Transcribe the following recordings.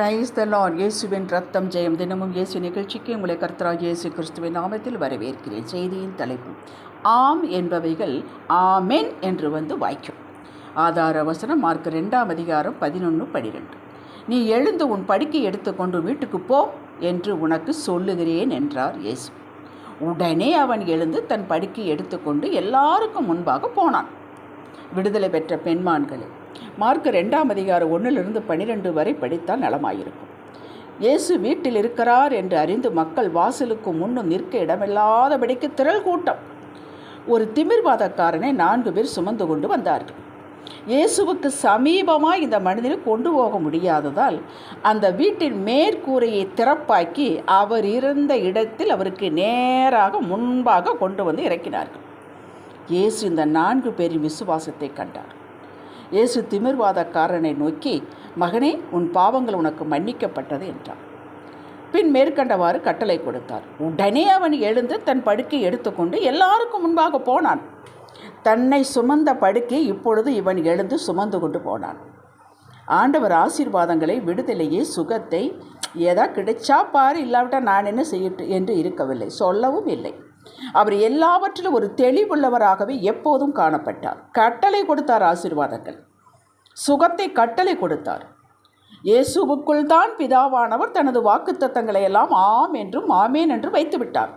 Praise the Lord இயேசுவின் ரத்தம் ஜெயம் தினமும் இயேசு நிகழ்ச்சிக்கு உங்களை கர்த்தராக இயேசு கிறிஸ்துவின் நாமத்தில் வரவேற்கிறேன். செய்தியின் தலைப்பு ஆம் என்பவைகள் ஆமென் என்று வந்து வாய்க்கும். ஆதார வசனம் மார்க் ரெண்டாம் அதிகாரம் பதினொன்று பனிரெண்டு. நீ எழுந்து உன் படுக்கை எடுத்துக்கொண்டு வீட்டுக்கு போ என்று உனக்கு சொல்லுகிறேன் என்றார் இயேசு. உடனே அவன் எழுந்து தன் படுக்கை எடுத்துக்கொண்டு எல்லாருக்கும் முன்பாக போனான். விடுதலை பெற்ற பெண்மான்களே மார்க் ரெண்டாம் அதிகாரம் ஒன்றிலிருந்து பனிரெண்டு வரை படித்தால் நலமாயிருக்கும். இயேசு வீட்டில் இருக்கிறார் என்று அறிந்து மக்கள் வாசலுக்கு முன்னும் நிற்க இடமில்லாதபடிக்கு திரள் கூட்டம். ஒரு திமிர்வாதக்காரனை நான்கு பேர் சுமந்து கொண்டு வந்தார்கள். இயேசுவுக்கு சமீபமாக இந்த மனிதனை கொண்டு போக முடியாததால் அந்த வீட்டின் மேற்கூரையை திறப்பாக்கி அவர் இருந்த இடத்தில் அவருக்கு நேராக முன்பாக கொண்டு வந்து இறக்கினார்கள். இயேசு இந்த நான்கு பேரின் விசுவாசத்தை கண்டார். இயேசு திமிர்வாதக்காரனை நோக்கி மகனே உன் பாவங்கள் உனக்கு மன்னிக்கப்பட்டது என்றார் பின் மேற்கண்டவாறு கட்டளை கொடுத்தார். உடனே அவன் எழுந்து தன் படுக்கை எடுத்துக்கொண்டு எல்லாருக்கும் முன்பாக போனான். தன்னை சுமந்த படுக்கை இப்பொழுது இவன் எழுந்து சுமந்து கொண்டு போனான். ஆண்டவர் ஆசீர்வாதங்களை விடுதலையே சுகத்தை ஏதா கிடைச்சா பாரு இல்லாவிட்டால் நான் என்ன செய்யட்டு என்று இருக்கவில்லை. சொல்லவும் இல்லை. அவர் எல்லாவற்றிலும் ஒரு தெளிவுள்ளவராகவே எப்போதும் காணப்பட்டார். கட்டளை கொடுத்தார் ஆசீர்வாதங்கள். சுகத்தை கட்டளை கொடுத்தார். இயேசுவுக்குள் தான் பிதாவானவர் தனது வாக்குத்தத்தங்களை எல்லாம் ஆம் என்றும் ஆமேன் என்றும் வைத்துவிட்டார்.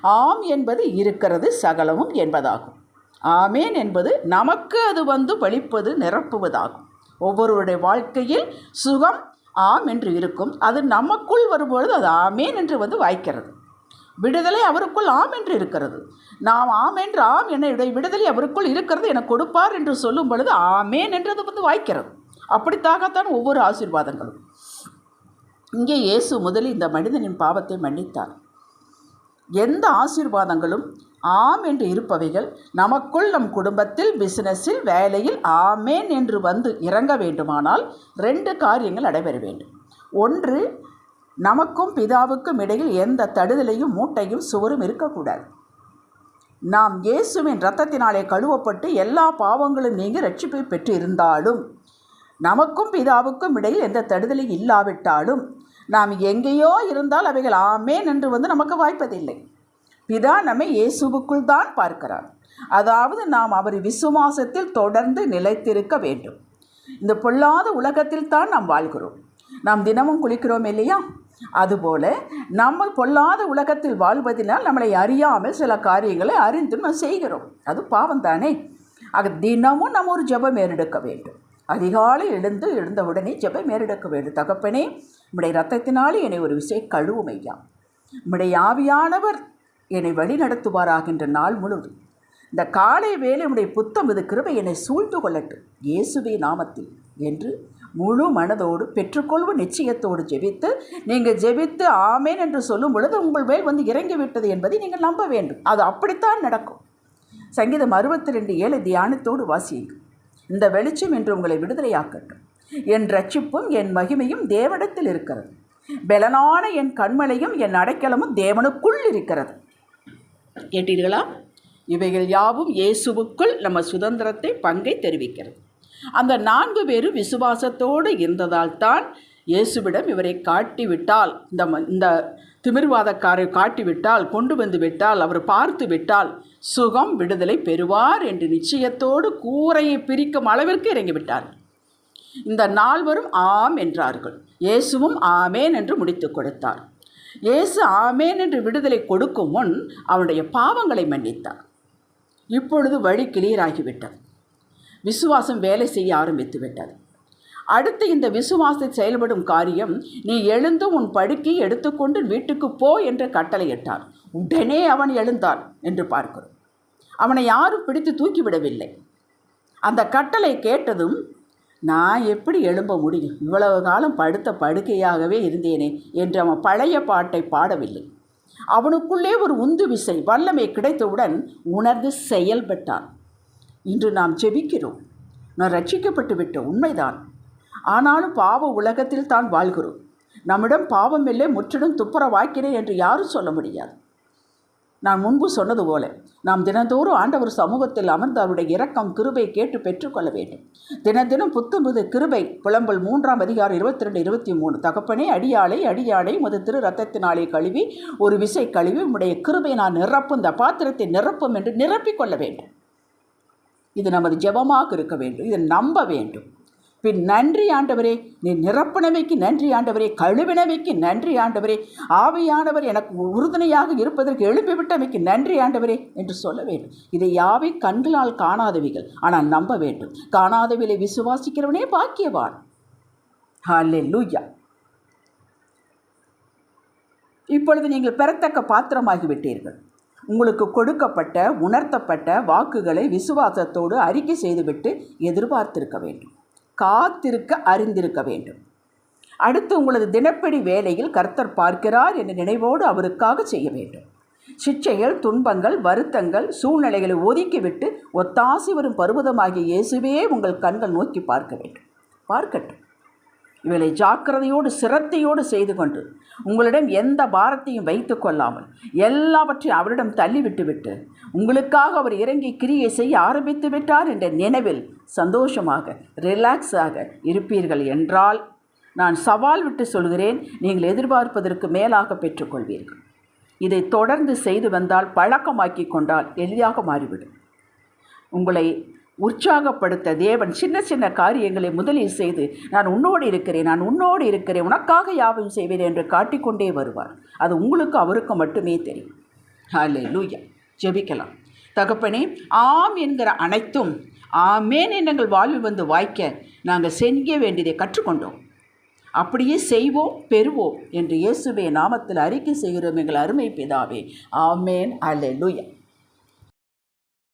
ஆம் என்பது இருக்கிறது சகலமும் என்பதாகும். ஆமேன் என்பது நமக்கு அது வந்து வலிப்பது நிரப்புவதாகும். ஒவ்வொருவருடைய வாழ்க்கையில் சுகம் ஆம் என்று இருக்கும். அது நமக்குள் வரும்பொழுது அது ஆமேன் என்று வந்து வாய்க்கிறது. விடுதலை அவருக்குள் ஆம் என்று இருக்கிறது. நாம் ஆம் என்று ஆம் என்னுடைய விடுதலை அவருக்குள் இருக்கிறது என கொடுப்பார் என்று சொல்லும் பொழுது ஆமேன் என்றது வந்து வாய்க்கிறது. அப்படித்தாகத்தான் ஒவ்வொரு ஆசீர்வாதங்களும். இங்கே இயேசு முதலில் இந்த மனிதனின் பாவத்தை மன்னித்தார். எந்த ஆசீர்வாதங்களும் ஆம் என்று இருப்பவைகள் நமக்குள் நம் குடும்பத்தில் பிசினஸில் வேலையில் ஆமேன் என்று வந்து இறங்க வேண்டுமானால் ரெண்டு காரியங்கள் நடைபெற வேண்டும். ஒன்று நமக்கும் பிதாவுக்கும் இடையில் எந்த தடுதலையும் மூட்டையும் சுவரும் இருக்கக்கூடாது. நாம் இயேசுவின் இரத்தத்தினாலே கழுவப்பட்டு எல்லா பாவங்களும் நீங்கி ரட்சிப்பை பெற்று இருந்தாலும் நமக்கும் பிதாவுக்கும் இடையில் எந்த தடுதலையும் இல்லாவிட்டாலும் நாம் எங்கேயோ இருந்தால் அவைகள் ஆமேன் என்று வந்து நமக்கு வாய்ப்பதில்லை. பிதா நம்மை இயேசுவுக்குள் தான் பார்க்கிறார். அதாவது நாம் அவர் விசுவாசத்தில் தொடர்ந்து நிலைத்திருக்க வேண்டும். இந்த பொல்லாத உலகத்தில் தான் நாம் வாழ்கிறோம். நாம் தினமும் குளிக்கிறோம் இல்லையா? அதுபோல நம்ம பொல்லாத உலகத்தில் வாழ்வதனால் நம்மளை அறியாமல் சில காரியங்களை அறிந்து நம்ம செய்கிறோம். அது பாவம் தானே ஆக தினமும் நம்ம ஒரு ஜெபம் ஏறெடுக்க வேண்டும். அதிகாலை எழுந்து எழுந்தவுடனே ஜெபம் ஏறெடுக்க வேண்டும். தகப்பனே நம்முடைய ரத்தத்தினாலே என்னை ஒரு விசை கழுவும் ஐயா. நம்முடைய ஆவியானவர் என்னை வழி நடத்துவாராகின்ற நாள் முழுவதும். இந்த காலை வேலை உடைய புத்தம் இது கிருபை என்னை சூழ்ந்து கொள்ளட்டும். இயேசுவே நாமத்தில் என்று முழு மனதோடு பெற்றுக்கொள்வு நிச்சயத்தோடு ஜெபித்து நீங்கள் ஜெபித்து ஆமேன் என்று சொல்லும் பொழுது உங்கள் மேல் வந்து இறங்கிவிட்டது என்பதை நீங்கள் நம்ப வேண்டும். அது அப்படித்தான் நடக்கும். சங்கீதம் அறுபத்தி ரெண்டு ஏழு தியானத்தோடு வாசியுங்கள். இந்த வெளிச்சம் என்று உங்களை விடுதலையாக்கட்டும். என் ரட்சிப்பும் என் மகிமையும் தேவனிடத்தில் இருக்கிறது. பெலனான என் கண்மலையும் என் அடைக்கலமும் தேவனுக்குள் இருக்கிறது. கேட்டீர்களா? இவைகள் யாவும் இயேசுவுக்குள் நம்ம சுதந்திரத்தை பங்கை தெரிவிக்கிறது. அந்த நான்கு பேரும் விசுவாசத்தோடு இருந்ததால் தான் இயேசுவிடம் இவரை காட்டிவிட்டால் இந்த இந்த திமிர்வாதக்காரை காட்டிவிட்டால் கொண்டு வந்து விட்டால் அவர் பார்த்து விட்டால் சுகம் விடுதலை பெறுவார் என்று நிச்சயத்தோடு கூரையை பிரிக்கும் அளவிற்கு இறங்கிவிட்டார். இந்த நால்வரும் ஆம் என்றார்கள். இயேசுவும் ஆமேன் என்று முடித்து கொடுத்தார். இயேசு ஆமேன் என்று விடுதலை கொடுக்கும் முன் அவனுடைய பாவங்களை மன்னித்தார். இப்பொழுது வழி கிளியராகிவிட்டது விசுவாசம் வேலை செய்ய ஆரம்பித்து விட்டது அடுத்து இந்த விசுவாசத்தை செயல்படும் காரியம் நீ எழுந்து உன் படுக்கை எடுத்துக்கொண்டு வீட்டுக்கு போ என்று கட்டளையிட்டார் உடனே அவன் எழுந்தான் என்று பார்க்கிறோம். அவனை யாரும் பிடித்து தூக்கிவிடவில்லை. அந்த கட்டளை கேட்டதும் நான் எப்படி எழும்ப முடியும்? இவ்வளவு காலம் படுத்த படுக்கையாகவே இருந்தேனே என்று அவன் பழைய பாட்டை பாடவில்லை. அவனுக்குள்ளே ஒரு உந்து விசை வல்லமை கிடைத்தவுடன் உணர்ந்து செயல்பட்டான். இன்று நாம் ஜெபிக்கிறோம். நான் ரட்சிக்கப்பட்டு விட்ட உண்மைதான். ஆனாலும் பாவ உலகத்தில் தான் வாழ்கிறோம். நம்மிடம் பாவம் இல்லை முற்றிலும் துப்புரவாக்கிறேன் என்று யாரும் சொல்ல முடியாது. நான் முன்பு சொன்னது போல நாம் தினந்தோறும் ஆண்டவர் சமூகத்தில் அமர்ந்து அவருடைய இரக்கம் கிருபை கேட்டு பெற்றுக்கொள்ள வேண்டும். தினம் தினம் புத்தமுது கிருபை புலம்பல் மூன்றாம் அதிகாரம் இருபத்தி ரெண்டு இருபத்தி மூணு தகப்பனே அடியாளை அடியாடை முத திரு ரத்தத்தினாலே கழுவி ஒரு விசை கழுவி உம்முடைய கிருபை நான் நிரப்பும் இந்த பாத்திரத்தை நிரப்பும் என்று நிரப்பிக்கொள்ள வேண்டும். இது நமது ஜெபமாக இருக்க வேண்டும். இதை நம்ப வேண்டும். பின் நன்றி ஆண்டவரே நீ நிரப்பினவைக்கு நன்றி ஆண்டவரே கழுவினவைக்கு நன்றி ஆண்டவரே ஆவியானவர் எனக்கு உறுதுணையாக இருப்பதற்கு எழுப்பிவிட்டவைக்கு நன்றி ஆண்டவரே என்று சொல்ல வேண்டும். இதை யாவை கண்களால் காணாதவைகள் ஆனால் நம்ப வேண்டும். காணாதவைகளை விசுவாசிக்கிறவனே பாக்கியவான். ஹாலே லூயா இப்பொழுது நீங்கள் பெறத்தக்க பாத்திரமாகிவிட்டீர்கள். உங்களுக்கு கொடுக்கப்பட்ட உணர்த்தப்பட்ட வாக்குகளை விசுவாசத்தோடு அறிக்கை செய்துவிட்டு எதிர்பார்த்திருக்க வேண்டும். காத்திருக்க அறிந்திருக்க வேண்டும். அடுத்து உங்களது தினப்படி வேலையில் கர்த்தர் பார்க்கிறார் என்ற நினைவோடு அவருக்காக செய்ய வேண்டும். சிற்சைகள் துன்பங்கள் வருத்தங்கள் சூழ்நிலைகளை ஒதுக்கிவிட்டு ஒத்தாசி வரும் பருவதமாகிய இயேசுவே உங்கள் கண்கள் நோக்கி பார்க்க வேண்டும். பார்க்கட்டும். இவளை ஜாக்கிரதையோடு சிரத்தையோடு செய்து கொண்டு உங்களிடம் எந்த பாரத்தையும் வைத்து கொள்ளாமல் எல்லாவற்றையும் அவரிடம் தள்ளிவிட்டுவிட்டு உங்களுக்காக அவர் இறங்கி கிரியை செய்ய ஆரம்பித்து விட்டார் என்ற நினைவில் சந்தோஷமாக ரிலாக்ஸாக இருப்பீர்கள் என்றால் நான் சவால் விட்டு சொல்கிறேன். நீங்கள் எதிர்பார்ப்பதற்கு மேலாக பெற்றுக்கொள்வீர்கள். இதை தொடர்ந்து செய்து வந்தால் பழக்கமாக்கி கொண்டால் எளிதாக மாறிவிடும். உங்களை உற்சாகப்படுத்த தேவன் சின்ன சின்ன காரியங்களை முதலில் செய்து நான் உன்னோடு இருக்கிறேன் நான் உன்னோடு இருக்கிறேன் உனக்காக யாவும் செய்வேன் என்று காட்டிக்கொண்டே வருவார். அது உங்களுக்கு அவருக்கு மட்டுமே தெரியும். ஹலே லூயா ஜெபிக்கலாம். தகப்பனே ஆம் என்கிற அனைத்தும் ஆமேன் எங்கள் வாழ்வில் வந்து வாய்க்க நாங்கள் செய்ய வேண்டியதை கற்றுக்கொண்டோம். அப்படியே செய்வோம் பெறுவோம் என்று இயேசுவே நாமத்தில் அறிக்கை செய்கிறோம். எங்கள் அருமை பிதாவே ஆமேன் அலே லூயா